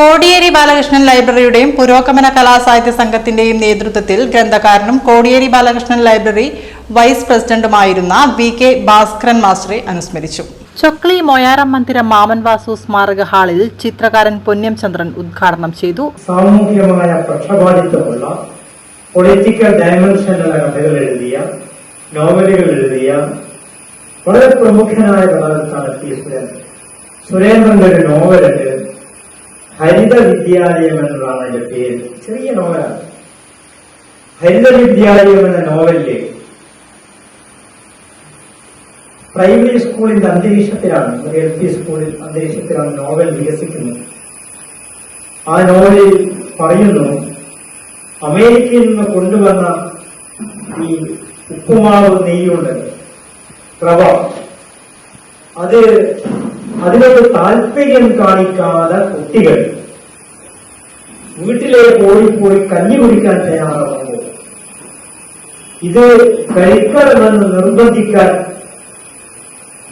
കോടിയേരി ബാലകൃഷ്ണൻ ലൈബ്രറിയുടെയും പുരോഗമന കലാസാഹിത്യ സംഘത്തിന്റെയും നേതൃത്വത്തിൽ ഗ്രന്ഥകാരനും കോടിയേരി ബാലകൃഷ്ണൻ ലൈബ്രറി വൈസ് പ്രസിഡന്റുമായിരുന്ന വി കെ ഭാസ്കരൻ മാസ്റ്ററെ അനുസ്മരിച്ചു. ചൊക്ലി മൊയാറം മന്ദിരം മാമൻ വാസു സ്മാരക ഹാളിൽ ചിത്രകാരൻ പൊന്നം ചന്ദ്രൻ ഉദ്ഘാടനം ചെയ്തു. സാമൂഹികമായ പക്ഷപാതിത്വമുള്ള പൊളിറ്റിക്കൽ ഡയമെൻഷനുള്ള കഥകൾ എഴുതിയ നോവലുകൾ എഴുതിയ വളരെ പ്രമുഖനായ കഥാകൃത്താണ് സുരേന്ദ്രന്റെ ഒരു നോവലുണ്ട് ഹരിത വിദ്യാലയം എന്നതാണ് അതിന്റെ പേര്. ചെറിയ നോവലാണ്. ഹരിത വിദ്യാലയം എന്ന നോവലിൽ പ്രൈമറി സ്കൂളിന്റെ അന്തരീക്ഷത്തിലാണ് ഒരു എൽ പി സ്കൂളിൽ അന്തരീക്ഷത്തിലാണ് നോവൽ വികസിക്കുന്നത്. ആ നോവലിൽ പറയുന്നു അമേരിക്കയിൽ നിന്ന് കൊണ്ടുവന്ന ഈ ഉപ്പുമാവ് നെയ്യുണ്ട് റവ. അത് അതിനോട് താല്പര്യം കാണിക്കാതെ കുട്ടികൾ പോയി പോയി കഞ്ഞി കുടിക്കാൻ തയ്യാറാവുന്നു. ഇത് കഴിക്കണമെന്ന് നിർബന്ധിക്കാൻ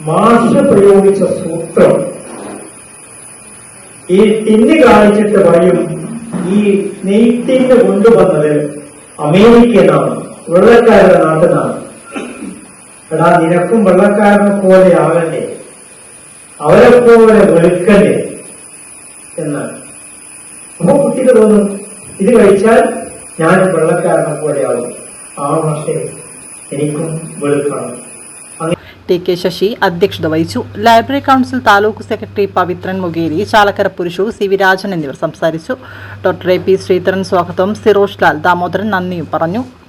മാഷ പ്രയോഗിച്ച സൂത്രം. ഈ ടിന്ന് കാണിച്ചിട്ട് പറയും ഈ നെയ്ത്തിന് കൊണ്ടുവന്നത് അമേരിക്കനാണ് വെള്ളക്കാരുടെ നാട്ടിലാണ്. എടാ നിനക്കും വെള്ളക്കാരനെ പോലെ ആകണ്ടേ അവരെ പോലെ വെളുക്കണ്ടേ എന്നാണ്. അപ്പൊ കുട്ടിക്ക് തോന്നും ഇത് കഴിച്ചാൽ ഞാൻ വെള്ളക്കാരനെ പോലെ ആവും ആ പക്ഷേ എനിക്കും വെളുക്കണം. ടി കെ ശശി അധ്യക്ഷത വഹിച്ചു. Library council taluk secretary Pavithran Mugeri Chalakkara Purushu C V Rajan എന്നിവർ സംസാരിച്ചു. ഡോക്ടർ എ പി ശ്രീധരൻ സ്വാഗതവും സിറോഷ് ലാൽ ദാമോദരൻ നന്ദിയും പറഞ്ഞു.